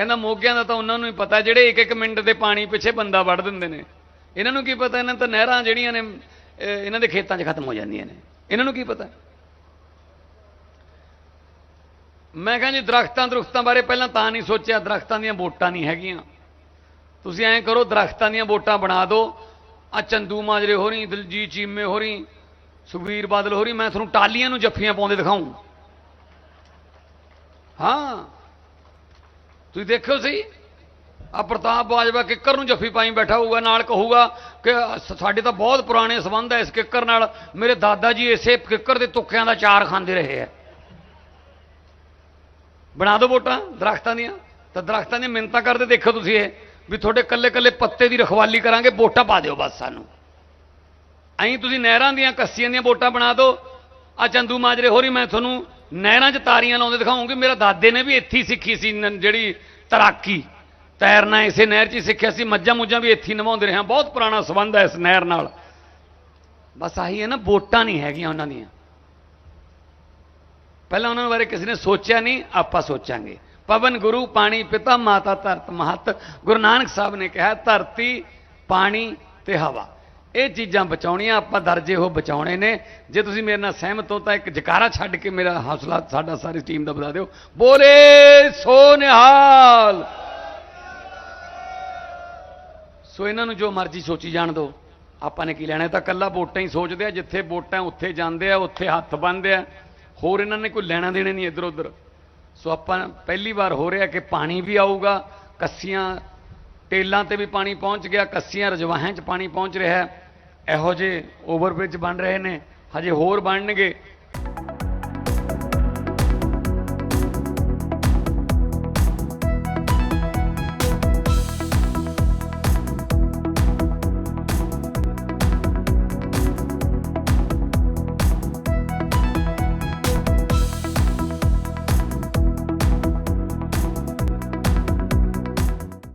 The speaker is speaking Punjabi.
ਕਹਿੰਦਾ ਮੋਗਿਆਂ ਦਾ ਤਾਂ ਉਹਨਾਂ ਨੂੰ ਹੀ ਪਤਾ, ਜਿਹੜੇ ਇੱਕ ਇੱਕ ਮਿੰਟ ਦੇ ਪਾਣੀ ਪਿੱਛੇ ਬੰਦਾ ਵੜ ਦਿੰਦੇ ਨੇ। ਇਹਨਾਂ ਨੂੰ ਕੀ ਪਤਾ, ਇਹਨਾਂ ਤਾਂ ਨਹਿਰਾਂ ਜਿਹੜੀਆਂ ਨੇ ਇਹਨਾਂ ਦੇ ਖੇਤਾਂ 'ਚ ਖਤਮ ਹੋ ਜਾਂਦੀਆਂ ਨੇ। ਇਹਨਾਂ ਨੂੰ ਕੀ ਪਤਾ? ਮੈਂ ਕਹਿੰਦਾ ਜੀ, ਦਰਖਤਾਂ ਦਰਖਤਾਂ ਬਾਰੇ ਪਹਿਲਾਂ ਤਾਂ ਨਹੀਂ ਸੋਚਿਆ, ਦਰਖਤਾਂ ਦੀਆਂ ਵੋਟਾਂ ਨਹੀਂ ਹੈਗੀਆਂ। ਤੁਸੀਂ ਐਂ ਕਰੋ, ਦਰਖਤਾਂ ਦੀਆਂ ਵੋਟਾਂ ਬਣਾ ਦਿਓ ਆ ਚੰਦੂ ਮਾਜਰੇ ਹੋ ਰਹੀ ਦਿਲਜੀਤ ਚੀਮੇ ਹੋ ਰਹੀ ਸੁਖਵੀਰ ਬਾਦਲ ਹੋ ਰਹੀ ਮੈਂ ਤੁਹਾਨੂੰ ਟਾਲੀਆਂ ਨੂੰ ਜੱਫੀਆਂ ਪਾਉਂਦੇ ਦਿਖਾਉਂ ਹਾਂ। ਤੁਸੀਂ ਦੇਖਿਓ ਸਹੀ ਆ ਪ੍ਰਤਾਪ ਬਾਜਵਾ ਕਿੱਕਰ ਨੂੰ ਜੱਫੀ ਪਾਈ ਬੈਠਾ ਹੋਊਗਾ, ਨਾਲ ਕਹੂਗਾ ਕਿ ਸਾਡੇ ਤਾਂ ਬਹੁਤ ਪੁਰਾਣੇ ਸਬੰਧ ਹੈ ਇਸ ਕਿੱਕਰ ਨਾਲ। ਮੇਰੇ ਦਾਦਾ ਜੀ ਇਸੇ ਕਿੱਕਰ ਦੇ ਤੁੱਕਿਆਂ ਦਾ ਚਾਰ ਖਾਂਦੇ ਰਹੇ ਆ। ਬਣਾ ਦਿਓ ਵੋਟਾਂ, ਦਰਖਤਾਂ ਦੀਆਂ। ਤਾਂ ਦਰਖਤਾਂ ਦੀਆਂ ਮਿੰਨਤਾਂ ਕਰਦੇ ਦੇਖੋ ਤੁਸੀਂ ਇਹ, ਵੀ ਤੁਹਾਡੇ ਕੱਲੇ ਕੱਲੇ ਪੱਤੇ ਦੀ ਰਖਵਾਲੀ ਕਰਾਂਗੇ, ਵੋਟਾਂ ਪਾ ਦਿਓ ਬਸ ਸਾਨੂੰ। ਐਂ ਤੁਸੀਂ ਨਹਿਰਾਂ ਦੀਆਂ, ਕੱਸੀਆਂ ਦੀਆਂ ਵੋਟਾਂ ਬਣਾ ਦਿਓ ਆ ਚੰਦੂ ਮਾਜਰੇ, ਹੋਰੀ, ਮੈਂ ਤੁਹਾਨੂੰ ਨਹਿਰਾਂ 'ਚ ਤਾਰੀਆਂ ਲਾਉਂਦੇ ਦਿਖਾਉਂਗੀ। ਮੇਰਾ ਦਾਦੇ ਨੇ ਵੀ ਇੱਥੇ ਹੀ ਸਿੱਖੀ ਸੀ ਜਿਹੜੀ ਤੈਰਾਕੀ। ਤੈਰਨਾ ਇਸੇ ਨਹਿਰ 'ਚ ਹੀ ਸਿੱਖਿਆ ਸੀ। ਮੱਝਾਂ ਮੁੱਝਾਂ ਵੀ ਇੱਥੇ ਹੀ ਨਵਾਉਂਦੇ ਰਹੇ ਹਾਂ। ਬਹੁਤ ਪੁਰਾਣਾ ਸੰਬੰਧ ਹੈ ਇਸ ਨਹਿਰ ਨਾਲ। ਬਸ ਆਹੀ ਹੈ ਨਾ, ਵੋਟਾਂ ਨਹੀਂ ਹੈਗੀਆਂ ਉਹਨਾਂ ਦੀਆਂ। ਪਹਿਲਾਂ ਉਹਨਾਂ ਬਾਰੇ ਕਿਸੇ ਨੇ ਸੋਚਿਆ ਨਹੀਂ, ਆਪਾਂ ਸੋਚਾਂਗੇ। ਪਵਨ ਗੁਰੂ, ਪਾਣੀ, ਪਿਤਾ, ਮਾਤਾ, ਧਰਤ, ਮਹਤ। ਗੁਰੂ ਨਾਨਕ ਸਾਹਿਬ ਨੇ ਕਿਹਾ, ਧਰਤੀ, ਪਾਣੀ ਤੇ ਹਵਾ। ਇਹ ਚੀਜ਼ਾਂ ਬਚਾਉਣੀਆਂ, ਆਪਾਂ ਦਰਜੇ ਉਹ ਬਚਾਉਣੇ ਨੇ। ਜੇ ਤੁਸੀਂ ਮੇਰੇ ਨਾਲ ਸਹਿਮਤ ਹੋ, ਤਾਂ ਇੱਕ ਜਕਾਰਾ ਛੱਡ ਕੇ ਮੇਰਾ ਹੌਸਲਾ ਸਾਡਾ ਸਾਰੀ ਟੀਮ ਦਾ ਵਧਾ ਦਿਓ। ਬੋਲੇ ਸੋ ਨਿਹਾਲ! ਸੋ ਇਹਨਾਂ ਨੂੰ ਜੋ ਮਰਜ਼ੀ ਸੋਚੀ ਜਾਣ ਦਿਓ। ਆਪਾਂ ਨੇ ਕੀ ਲੈਣਾ ਤਾਂ ਕੱਲਾ ਵੋਟਾਂ ਹੀ ਸੋਚਦੇ ਆ, ਜਿੱਥੇ ਵੋਟਾਂ ਉੱਥੇ ਜਾਂਦੇ ਆ, ਉੱਥੇ ਹੱਥ ਬੰਨਦੇ ਆ। ਹੋਰ ਇਹਨਾਂ ਨੇ ਕੋਈ ਲੈਣਾ ਦੇਣਾ ਨਹੀਂ ਇੱਧਰ ਉੱਧਰ ਸੋ ਆਪਾਂ ਪਹਿਲੀ ਵਾਰ ਹੋ ਰਿਹਾ ਕਿ ਪਾਣੀ ਵੀ ਆਊਗਾ, ਕੱਸੀਆਂ ਟੇਲਾਂ ਤੇ ਵੀ ਪਾਣੀ ਪਹੁੰਚ ਗਿਆ, ਕੱਸੀਆਂ ਰਜਵਾਹਾਂ 'ਚ ਪਾਣੀ ਪਹੁੰਚ ਰਿਹਾ ਇਹੋ ਜਿਹੇ ਓਵਰਬ੍ਰਿਜ ਬਣ ਰਹੇ ਨੇ, ਹਜੇ ਹੋਰ ਬਣਨਗੇ।